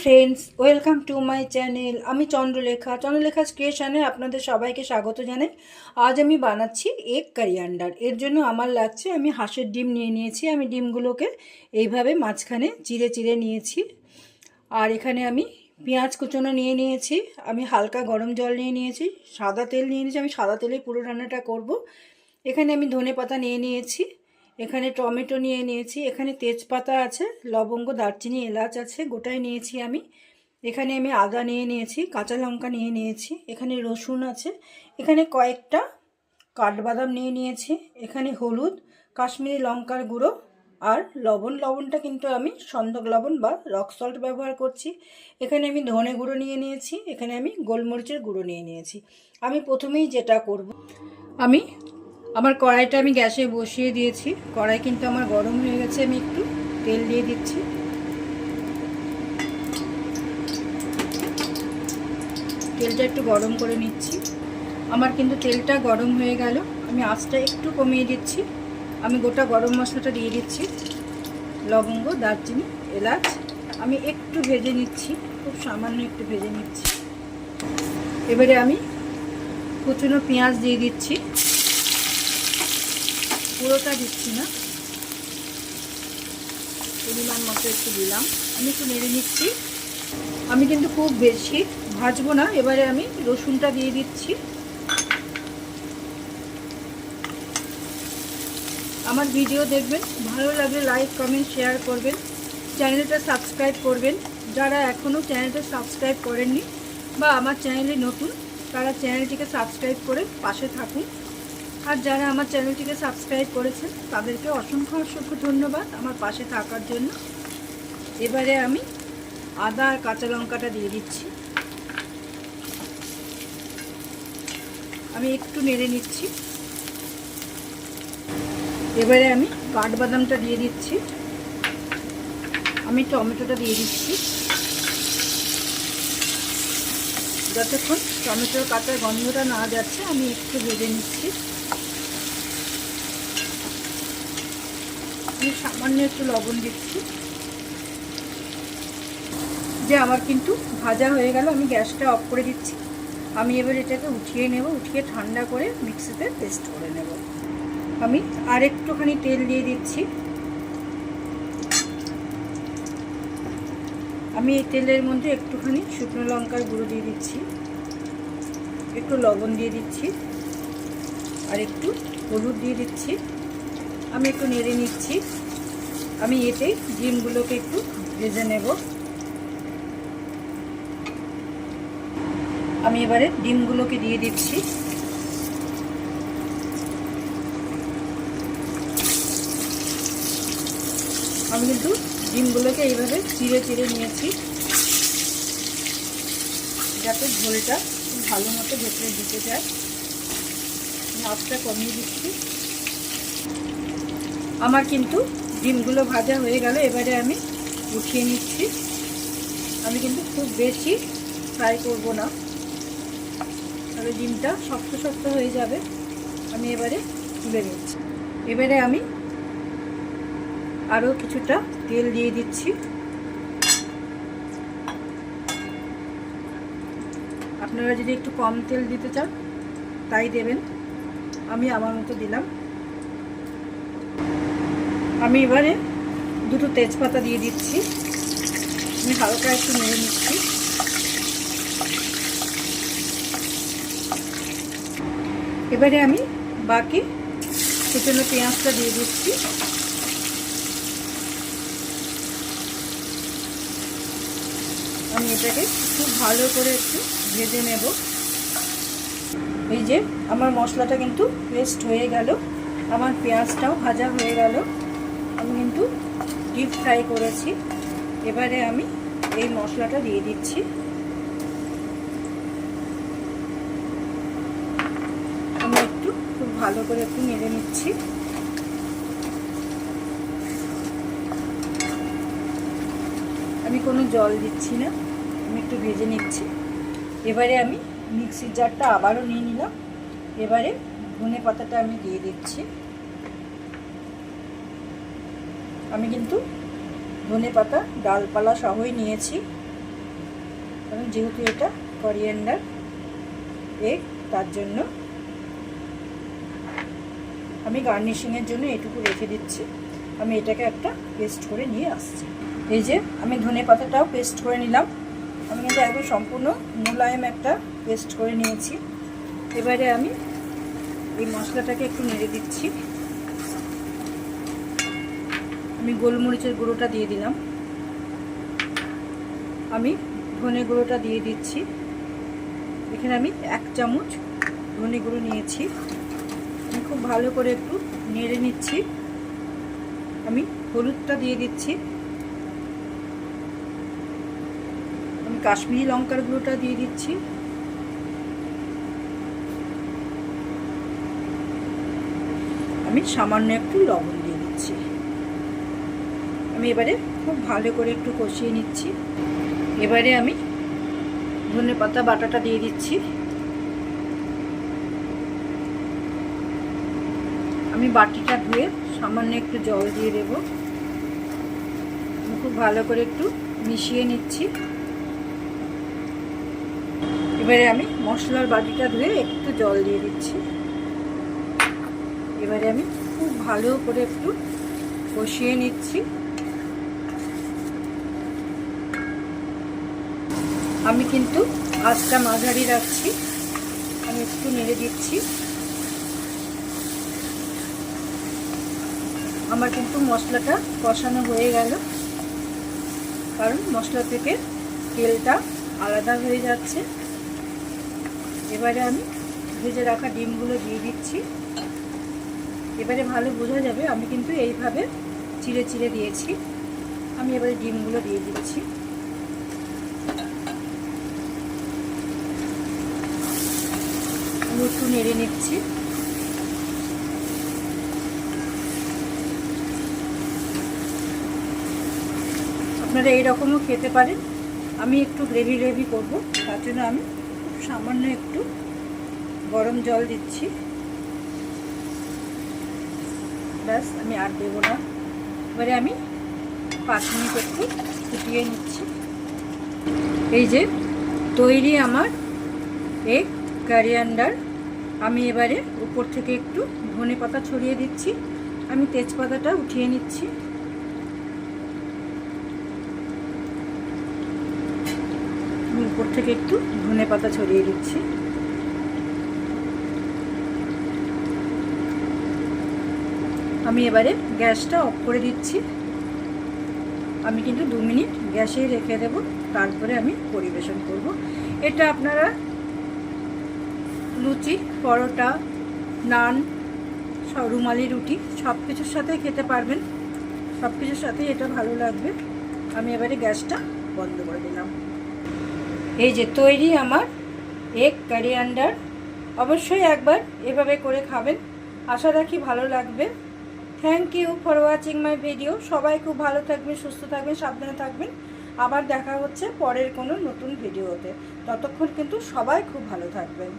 Friends welcome to my channel আমি চন্দ্রলেখা। চন্দ্রলেখা ক্রিয়েশনে আপনাদের সবাইকে স্বাগত জানাই। আজ আমি বানাচ্ছি এগ কারিয়ান্ডার এর জন্য আমার লাগছে আমি হাঁসের ডিম নিয়ে নিয়েছি। আমি ডিমগুলোকে এইভাবে মাঝখানে চিড়ে চিড়ে নিয়েছি। আর এখানে আমি পেঁয়াজ কুচোনো নিয়ে নিয়েছি। আমি হালকা গরম জল নিয়ে নিয়েছি। সাদা তেল নিয়ে নিয়েছি। আমি সাদা তেলে পুরো রান্নাটা করব। এখানে আমি ধনে পাতা নিয়ে নিয়েছি। এখানে টমেটো নিয়ে নিয়েছি, এখানে তেজপাতা আছে, লবঙ্গ, দারচিনি, এলাচ আছে, গোটাই নিয়েছি আমি। এখানে আমি আদা নিয়ে নিয়েছি, কাঁচা লঙ্কা নিয়ে নিয়েছি, এখানে রসুন আছে, এখানে কয়েকটা কাঠবাদাম নিয়ে নিয়েছি, এখানে হলুদ, কাশ্মীরি লঙ্কার গুঁড়ো আর লবণ। লবণটা কিন্তু আমি সন্দক লবণ বা রক সল্ট ব্যবহার করছি। এখানে আমি ধনে গুঁড়ো নিয়ে নিয়েছি, এখানে আমি গোলমরিচের গুঁড়ো নিয়ে নিয়েছি। আমি প্রথমেই যেটা করব, আমি আমার কড়াইটা আমি গ্যাসে বসিয়ে দিয়েছি। কড়াই কিন্তু আমার গরম হয়ে গেছে, আমি একটু তেল দিয়ে দিচ্ছি। তেলটা একটু গরম করে নিচ্ছি। আমার কিন্তু তেলটা গরম হয়ে গেল, আমি আঁচটা একটু কমিয়ে দিচ্ছি। আমি গোটা গরম মশলাটা দিয়ে দিচ্ছি। লবঙ্গ, দারচিনি, এলাচ, আমি একটু ভেজে নিচ্ছি, খুব সামান্য একটু ভেজে নিচ্ছি। এবারে আমি কুচুনো পেঁয়াজ দিয়ে দিচ্ছি। পুরোটা দিচ্ছি না। পরিমাণ মতো একটু দিলাম। আমি একটু নেড়ে নিচ্ছি। আমি কিন্তু খুব বেশি ভাজবো না। এবারে আমি রসুনটা দিয়ে দিচ্ছি। আমার ভিডিও দেখবেন, ভালো লাগলে লাইক, কমেন্ট, শেয়ার করবেন। চ্যানেলটা সাবস্ক্রাইব করবেন। যারা এখনও চ্যানেলটা সাবস্ক্রাইব করেননি বা আমার চ্যানেলে নতুন, তারা চ্যানেলটিকে সাবস্ক্রাইব করে পাশে থাকুন। আর যারা আমার চ্যানেলটিকে সাবস্ক্রাইব করেছেন, তাদেরকে অসংখ্য অসংখ্য ধন্যবাদ আমার পাশে থাকার জন্য। এবারে আমি আদা আর কাঁচা লঙ্কাটা দিয়ে দিচ্ছি। আমি একটু নেড়ে নিচ্ছি। এবারে আমি কাঠবাদামটা দিয়ে দিচ্ছি। আমি টমেটোটা দিয়ে দিচ্ছি। যতক্ষণ টমেটোর কাঁচা গন্ধটা না যাচ্ছে, আমি একটু ভেজে নিচ্ছি। আমি সামান্য একটু লবণ দিচ্ছি। যে আমার কিন্তু ভাজা হয়ে গেল, আমি গ্যাসটা অফ করে দিচ্ছি। আমি এবার এটাকে উঠিয়ে নেব, উঠিয়ে ঠান্ডা করে মিক্সিতে পেস্ট করে নেব। আমি আর একটুখানি তেল দিয়ে দিচ্ছি। আমি এই তেলের মধ্যে একটুখানি শুকনো লঙ্কার গুঁড়ো দিয়ে দিচ্ছি। একটু লবণ দিয়ে দিচ্ছি। আর একটু হলুদ দিয়ে দিচ্ছি। আমি একটু নেড়ে নিচ্ছি। আমি এতে ডিমগুলোকে একটু ভেজে নেব। আমি এবারে ডিমগুলোকে দিয়ে দিচ্ছি। আমি কিন্তু ডিমগুলোকে এইভাবে চিড়ে চিড়ে নিয়েছি। যাতে ঝোলটা ভালো মতো ভেতরে দিতে যায়। ভাতটা কমিয়ে দিচ্ছি। আমার কিন্তু ডিমগুলো ভাজা হয়ে গেল, এবারে আমি উঠিয়ে নিচ্ছি। আমি কিন্তু খুব বেশি ফ্রাই করব না। তাহলে ডিমটা শক্ত শক্ত হয়ে যাবে, আমি এবারে তুলে নিচ্ছি। এবারে আমি আরও কিছুটা তেল দিয়ে দিচ্ছি। আপনারা যদি একটু কম তেল দিতে চান, তাই দেবেন। আমি আমার মতো দিলাম। আমি এবারে দুটো তেজপাতা দিয়ে দিচ্ছি। আমি হালকা একটু নেড়ে নিচ্ছি। এবারে আমি বাকি কুচনো পেঁয়াজটা দিয়ে দিচ্ছি। আমি এটাকে খুব ভালো করে একটু ভেজে নেব। এই যে আমার মশলাটা কিন্তু পেস্ট হয়ে গেল। আমার পেঁয়াজটাও ভাজা হয়ে গেল। আমি কিন্তু ডিপ ফ্রাই করেছি। এবারে আমি এই মশলাটা দিয়ে দিচ্ছি। আমি একটু খুব ভালো করে একটু নেড়ে নিচ্ছি। আমি কোনো জল দিচ্ছি না, আমি একটু ভেজে নিচ্ছি। এবারে আমি মিক্সির জারটা আবারও নিয়ে নিলাম। এবারে ধনে পাতাটা আমি দিয়ে দিচ্ছি। আমি কিন্তু ধনে পাতা, ডালপালা সহই নিয়েছি। কারণ যেহেতু এটা করিয়েন্ডার এগ তার জন্য আমি গার্নিশিংয়ের জন্য এটুকু রেখে দিচ্ছি। আমি এটাকে একটা পেস্ট করে নিয়ে আসছি। এই যে আমি ধনে পাতাটাও পেস্ট করে নিলাম। আমি কিন্তু একদম সম্পূর্ণ মোলায়েম একটা পেস্ট করে নিয়েছি। এবারে আমি এই মশলাটাকে একটু নেড়ে দিচ্ছি। আমি গোলমরিচের গুঁড়োটা দিয়ে দিলাম। আমি ধনে গুঁড়োটা দিয়ে দিচ্ছি। এখানে আমি এক চামচ ধনে গুঁড়ো নিয়েছি। আমি খুব ভালো করে একটু নেড়ে নিচ্ছি। আমি হলুদটা দিয়ে দিচ্ছি। আমি কাশ্মীরি লঙ্কার গুঁড়োটা দিয়ে দিচ্ছি। আমি সামান্য একটু লবণ দিচ্ছি আমি এবারে খুব ভালো করে একটু কষিয়ে নিচ্ছি। এবারে আমি ধনে পাতা, বাটাটা দিয়ে দিচ্ছি। আমি বাটিটা ধুয়ে সামান্য একটু জল দিয়ে দেব। আমি খুব ভালো করে একটু মিশিয়ে নিচ্ছি। এবারে আমি মশলার বাটিটা ধুয়ে একটু জল দিয়ে দিচ্ছি। এবারে আমি খুব ভালো করে একটু কষিয়ে নিচ্ছি। আমি কিন্তু আঁচটা মাঝারি রাখছি। আমি একটু নেড়ে দিচ্ছি। আমার কিন্তু মশলাটা কষানো হয়ে গেল। কারণ মশলা থেকে তেলটা আলাদা হয়ে যাচ্ছে। এবারে আমি ভেজে রাখা ডিমগুলো দিয়ে দিচ্ছি। এবারে ভালো বোঝা যাবে, আমি কিন্তু এইভাবে চিড়ে চিড়ে দিয়েছি। আমি এবারে ডিমগুলো দিয়ে দিচ্ছি। আমি একটু নেড়ে নিচ্ছি। আপনারা এইরকমও খেতে পারেন। আমি একটু গ্রেভি গ্রেভি করব, তার জন্য আমি সামান্য একটু গরম জল দিচ্ছি। ব্যাস, আমি আর দেবো না। এবারে আমি পাঁচ মিনিট একটু ফুটিয়ে নিচ্ছি। এই যে, তৈরি আমার এগ কারিয়ান্ডার। আমি এবারে উপর থেকে একটু ধনে পাতা ছড়িয়ে দিচ্ছি। আমি তেজপাতাটা উঠিয়ে নিচ্ছি। উপর থেকে একটু ধনে পাতা ছড়িয়ে দিচ্ছি। আমি এবারে গ্যাসটা অফ করে দিচ্ছি। আমি কিন্তু দু মিনিট গ্যাসেই রেখে দেব। তারপরে আমি পরিবেশন করব। এটা আপনারা লুচি, পরোটা, নান রুমালি রুটি, সব কিছুর সাথে খেতে পারবেন। সব কিছুর সাথেই এটা ভালো লাগবে। আমি এবারে গ্যাসটা বন্ধ করে দিলাম। এই যে তৈরি আমার এগ কারি আন্ডার অবশ্যই একবার এভাবে করে খাবেন। আশা রাখি ভালো লাগবে। Thank you for watching my video সবাই খুব ভালো থাকবেন, সুস্থ থাকবেন, সাবধানে থাকবেন। আবার দেখা হচ্ছে পরের কোনো নতুন ভিডিওতে ততক্ষণ কিন্তু সবাই খুব ভালো থাকবেন।